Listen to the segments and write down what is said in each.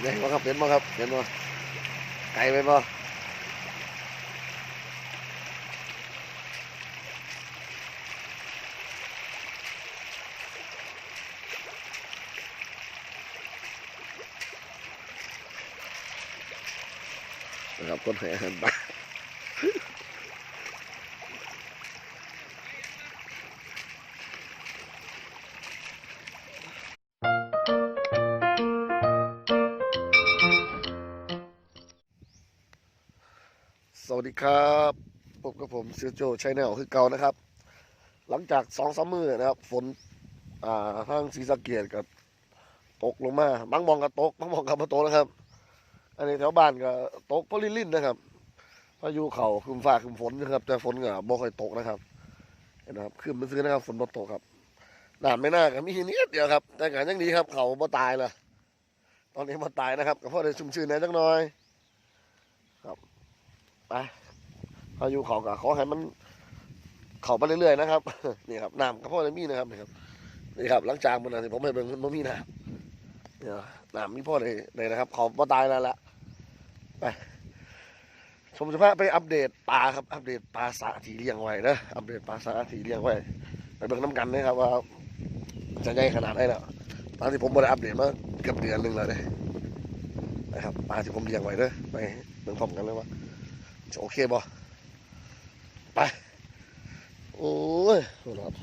เนี่ยบ่าครับเห็นบ่ครับเห็นบ่ไกลไปบ่นะครับคนให้อาหารปลา ครับพบกับผมเสือโจชัยแนลคือเก่านะครับ หลังจากสองสามมือนะครับ ฝนอ่าทางศรีสะเกียดกับตกลงมาบางมองกับตกบางมองกับมาตนะครับ อันนี้แถวบ้านก็ตกพลิลินนะครับพายุเข่าคืมฟ้าคืมฝนนะครับ แต่ฝนก็บ่ค่อยตกนะครับเห็นะครับคืมมันซื้อนะครับ ฝนบ่ตกครับหน้ำไม่น่าก็มีนิดเดียวครับ แต่ก็ยังดีครับ เขาบ่ตายเลยตอนนี้มาตายนะครับก็เพราะได้ชุ่มชื้นน่จักหน่อยครับไป พายุเขาก็ขอให้มันเขาไปเรื่อยๆนะครับนี่ครับน้ำกระเพาะมีนะครับนี่ครับนี่ครับหลังจากมันนะที่ผมให้เบิ่งมันมีน้ำเนี่ยน้ำมีพ่อเลยเลยนะครับเขาบ่ตายแล้วละไปชมสภาพไปอัปเดตปลาครับอัปเดตปลาสาที่เลี้ยงไว้นะอัปเดตปลาสาที่เลี้ยงไว้ไปเบิ่งน้ำกันนะครับว่าจะใหญ่ขนาดไหนแล้วตอนที่ผมบ่ได้อัปเดตมาเกือบเดือนหนึ่งแล้วเลยนะครับปลาที่ผมเลี้ยงไว้เด้อไปเบิ่งพร้อมกันเลยว่าโอเคบ่ โอ้ยโหดครับ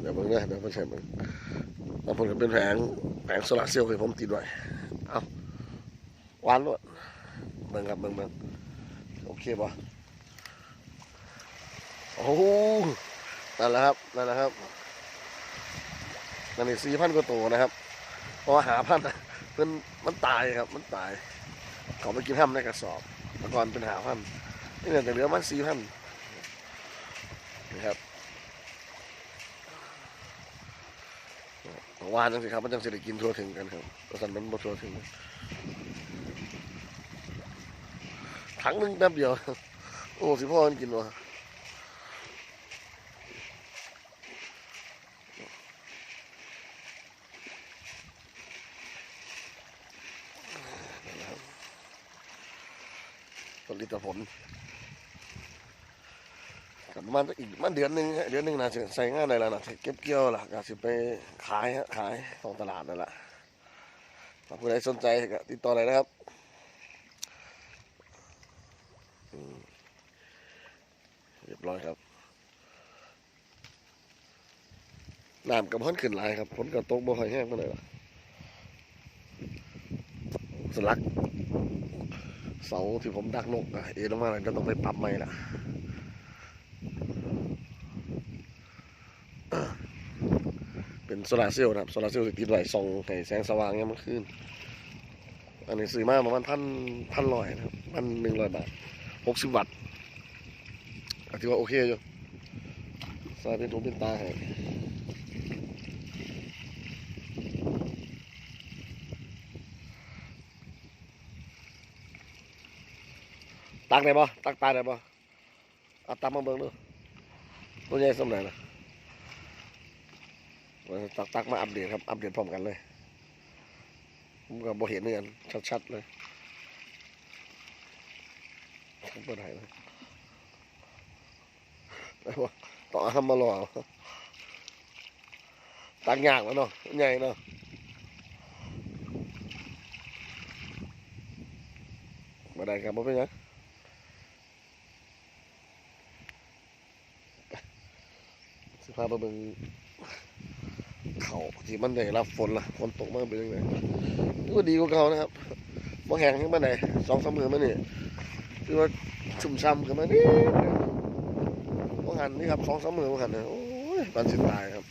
เดี๋ยวเบิ่งนะเดี๋ยวมันใช่มึงแล้วผมก็เป็นแผงแผงโซลาเซลล์ที่ผมติดไว้เอาวานด้วยเบิ่งครับเบิ่งเบิ่งโอเคบ่โอ้โหนั่นแหละครับนั่นแหละครับนั่นนี่สี่พันกว่าตัวนะครับเพราะหาพันน่ะเพิ่นมันตายครับมันตายเขาไปกินห้ำในกระสอบเมื่ก่อนเป็นหาพันนี่เนี่ยจะเหลือมันสี่พัน นะครับวานจังสิครับมันจังสิได้กินทั่วถึงกันครับเพระฉะนั้นมันบ่ทั่วถึงถังหนึงแป๊บเดียว โอ้สิพ่อมันกินวะผลิตผลกับ ประมาณอีกมันเดือนหนึ่งฮะเดือนหนึ่งนะใส่งานอะไรแล้วนะเก็บเกี่ยวล่ะก็สิไปขายฮะขายของตลาดนั่นแหละถ้าผู้ใดสนใจก็ติดต่อเลยนะครับเรียบร้อยครับน้ำกับพ้นขึ้นหลายครับฝนกับตกบ่ค่อยแห้งเท่าไหร่หรอกสลัก เสาที่ผมดักนกอะเอ็นออกมาแล้วก็ต้องไปปรับใหม่ละ เป็นโซลาเซลล์นะครับโซลาเซลล์ที่ติดไว้ส่องให้แสงสว่างเนี่ยมันขึ้น อันนี้ซื้อมาประมาณพันพันร้อยนะครับพันหนึ่งร้อยบาทหกสิบวัตต์ก็ถือว่าโอเคอยู่ใส่เป็นหูเป็นตาให้ตักได้ปะตักตาได้ปะเอาตามมาเบิ่งดูตัวใหญ่สมไหนนะ ตักตักมาอัปเดตครับ อัปเดตพร้อมกันเลย ผมก็บ่เห็นเงินชัดๆเลยผมเปิดให้เลยแล้วว่าต้องเอามารอตักยากแล้วเนาะใหญ่เนาะมาได้ครับบ่เป็นหยังสิพาไปเบิ่ง เขาที่มันได้รับฝนละฝนตกมากเป็นยังไงก็ดีกว่าเก่านะครับบ่แห้งขึ้นมาไหนสองสามมือมานี่คือว่าชุ่มช่ำขึ้นมานี่บ่หันนี่ครับสองสามมือบ่หันนะโอ้ยปันสิตายครับ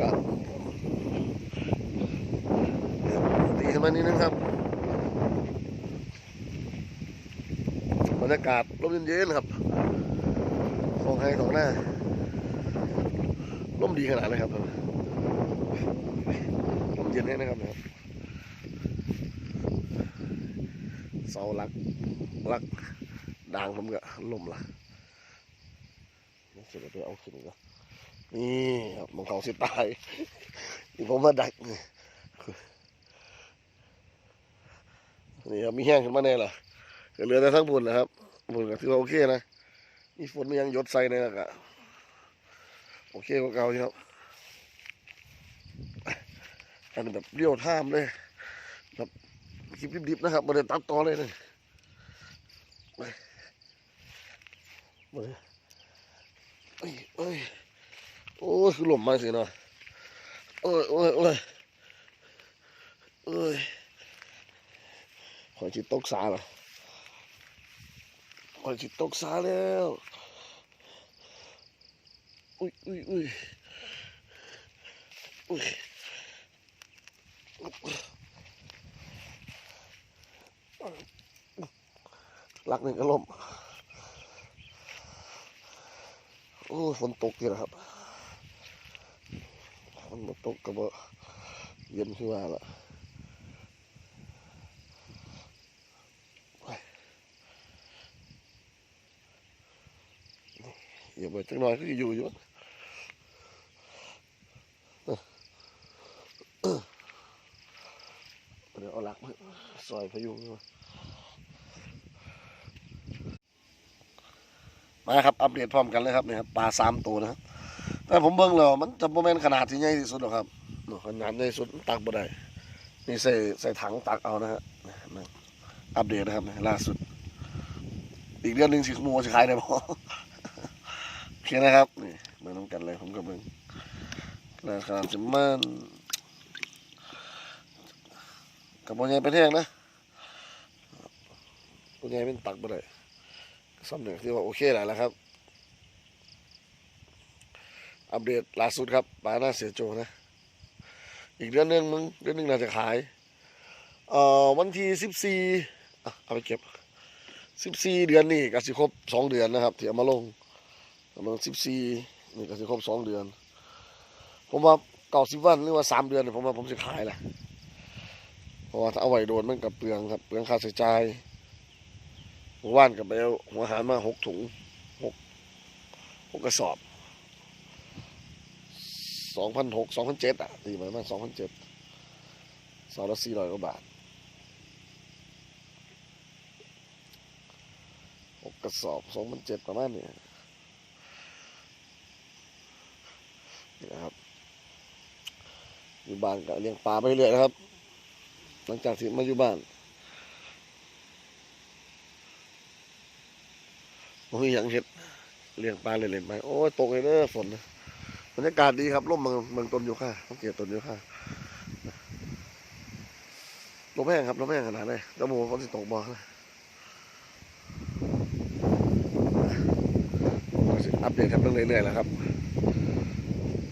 ก็ดีขึ้นมานิดนึงครับบรรยากาศลมเย็นๆครับของให้ของหน้า ร่มดีขนาดเลยครับร่มเย็นเนี่ยนะครับเนี่ยเสาลักลักด่างผมก็ล่มละสุดแล้วเอาขึ้นก็นี่ครับมองเขาสิตายนี่ผมมาดักนี่นี่ครับมีแห้งขึ้นมาแน่เหรอเหลือแต่ทั้งบุญนะครับบุญก็ถือว่าโอเคนะมีฝนมันยังยดใส่ในแล้วก็ โอเคกว่าเก่าอยู่ครับอันแบบเรียวท่ามเลยแบบคลิปดิบๆนะครับมาเดินตัดต่อเลยนะไปมาเลยเอ้ยเอ้ยโอ้ยคือหล่มมาสิเนาะโอ้ยโอ้ยโอ้ยเอ้ยขอจิตตกสาเหรอขอจิตตกสาแล้ว อุ้ยอุ้ยอุ้ยอุ้ยลักหนึ่งก็ล่มโอ้ฝนตกอยู่นะครับฝนมาตกก็บ่เย็นขึ้นมาละอย่าไปจังหน่อยก็อยู่อยู่ เดี๋ยวเอาหลักมาซอยพยุงมามาครับ อัปเดตพร้อมกันเลยครับเนี่ยครับปลาสามตัวนะครับแต่ผมเบิ่งแล้วมันจะโมเมนขนาดที่ใหญ่ที่สุดหรอกครับเนาะขนาดใหญ่สุดตักบ่ได้นี่ใส่ใส่ถังตักเอานะฮะอัปเดตนะครับล่าสุด อีกเดือนหนึ่งสิขโมยจะขายได้บ่โอเคนะครับนี่เบิ่งน้ำกันเลยผมกับเบิ่ง ราคาจะมันกับโมใหญ่ไปแท่งนะโมใหญ่เป็นตักบ่ได้สำเนียงที่ว่าโอเคแล้วละครับ อัปเดตล่าสุดครับปลาหน้าเสียโจนะ อีกเดือนหนึ่งมึงเดือนหนึ่งน่าจะขาย เอ่อวันที่สิบสี่เอาไปเก็บสิบสี่เดือนนี่ก็สิครบสองเดือนนะครับที่เอามาลงประมาณสิบสี่นี่ก็สิครบสองเดือน ผมว่าเก้าสิบวันหรือว่าสามเดือนเนี่ยผมว่าผมจะขายแหละเพราะว่าถ้าเอาไว้โดนมันกับเปลืองครับเปลืองค่าใช้จ่ายเมื่อวานกับไปเอาหัวหารมาหกถุงหกหกกระสอบสองพันหกสองพันเจ็ดอะตีมาประมาณสองพันเจ็ดสองละสี่ร้อยกว่าบาทหกกระสอบสองพันเจ็ดประมาณนี้นะครับ อยู่บ้านก็เลี้ยงปลาไปเรื่อยนะครับ หลังจากที่มาอยู่บ้านโอ้ยอย่างเห็ดเลี้ยงปลาเล่นๆไปโอ้ยตกเลยเด้อฝนบรรยากาศดีครับร่มเมืองเมืองต้นยูคาต้องเกียรต้นยูคาลมแห้งครับลมแห้งขนาดไหนแล้วโมฝนสิตกบ่นะอัปเดตครับเรื่อยๆแล้วครับ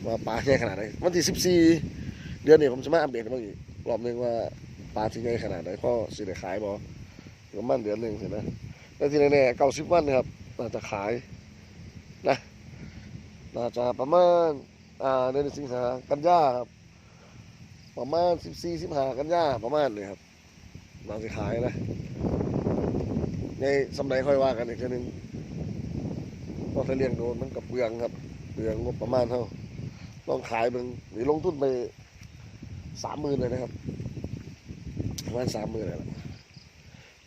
ว่าปลาใหญ่ขนาดไหนวันที่สิบสี่ เดือนนี้ผมจะมาอัปเดตบ้างอีกรอบหนึงว่าปลาที่ใหญ่ขนาดไหนพ่อสิได้ขายบ่ประมาณเดือนหนึ่งสินะแล้วที่แน่ๆเก้าสิบวันนะครับน่าจะขายนะน่าจะประมาณอ่าเดือนสิงหากันยาครับประมาณสิบสี่สิบห้ากันยาประมาณนี้ครับน่าจะขายนะในสำไรค่อยว่ากันอีกทีนึงเพราะถ้าเลี้ยงโดนมันกับเปลืองครับเปลืองงบประมาณเท่าลองขายมึงหรือลงทุนไป สามหมื่นเลยนะครับประมาณสามหมื่นเลยละ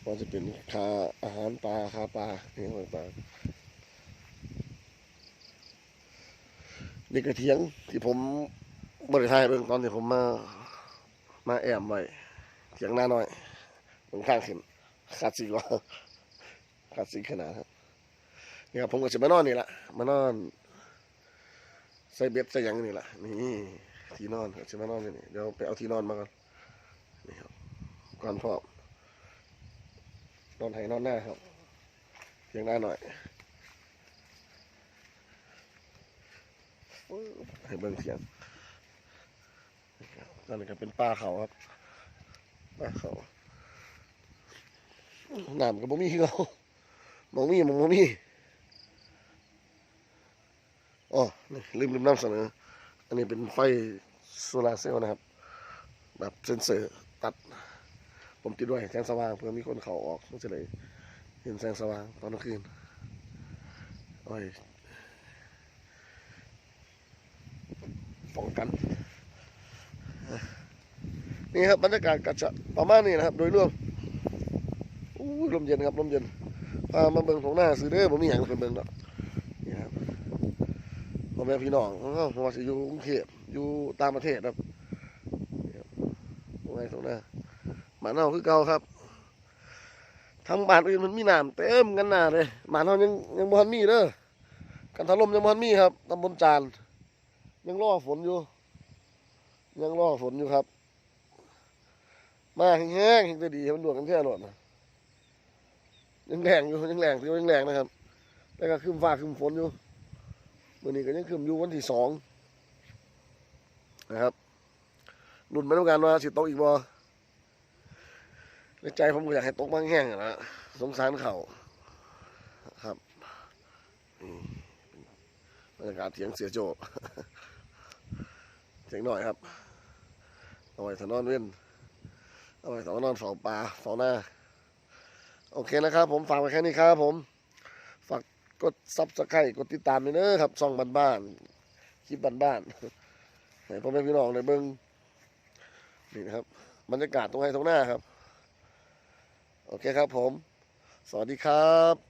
พอจะเป็นค่าอาหารปลาค่าปลาอย่างต่างๆนี่กระเทียงที่ผมบริทยเบิ่งตอนที่ผมมามาแอมไว้เถียงหน้าหน่อยเบิ่งข้างขึ้นขาดสีว่าขาดสีขนาดครับนี่ครับผมก็จะมานอนนี่แหละมานอนใส่เบ็ดใส่ยังนี่แหละนี่ ที่นอนก็จะมานอนอยู่นี่เดี๋ยวไปเอาที่นอนมาก่อนนี่ครับก่อนพร้อมนอนไห้นอนหน้าครับเถียงหน้าหน่อยให้เบิ่งเสียงนั่นก็เป็นป่าเขาครับป่าเขาน้ำก็บ่มีคือเขามองมีมองบ่มีอ๋อลืมลืมนำเสนออันนี้เป็นไฟ โซลาร์เซลล์นะครับ แบบเซนเซอร์ตัด ผมติดด้วยแสงสว่างเพื่อมีคนเขาออกมันจะเลยเห็นแสงสว่างตอนกลางคืนโอ้ยป้องกัน นี่ครับบรรยากาศก็จะประมาณนี้นะครับ โดยรวมอู้ลมเย็นครับลมเย็นพามาเบิ่งของหน้าซื้อเด้อผมมีอย่างไปเบิ่งดอกนี่ครับพ่อแม่พี่น้องเอ้าผมว่าสิอยู่กรุงเทพ อยู่ตางประเทศครับนี่ครับตรงไหนตรงหน้าบ้านเฮาคือเก่าครับทางบ้านอื่นมันมีน้ำเต็มกันหน้าเลยบ้าเนเฮายังยังบ่ทันมีเด้อกันถล่มยังบ่ทันมีครับตำบลจานยังรอฝนอยู่ ยังรอฝนอยู่ครับ มาแห้งๆแห้งจะดีมันดวกกันแค่หลอดนะยังแรงอยู่ยังแรงถือว่ายังแรงนะครับ แต่ก็ขึ้นฟ้าขึ้นฝนอยู่วันนี้ก็ยังขึ้นอยู่วันที่สอง นะครับหนุนไม่ต้องการว่าสิตกอีกบ่ในใจผมอยากให้ตกบ้างแห้งอะนะสงสารเขาครับบรรยากาศเถียงเสียโจเสียงหน่อยครับเอาไว้ถนอนเว้นเอาไว้ถนอนเฝ้าป่าเฝ้าหน้า โอเคนะครับ ผมฝากไว้แค่นี้ครับผมฝากกดซับสไครต์กดติดตามด้วยเนอะครับช่องบ้านๆคลิปบ้านๆ ให้พ่อแม่พี่น้องได้เบิ้งนี่นะครับบรรยากาศตรงไหนตรงหน้าครับ โอเคครับผม สวัสดีครับ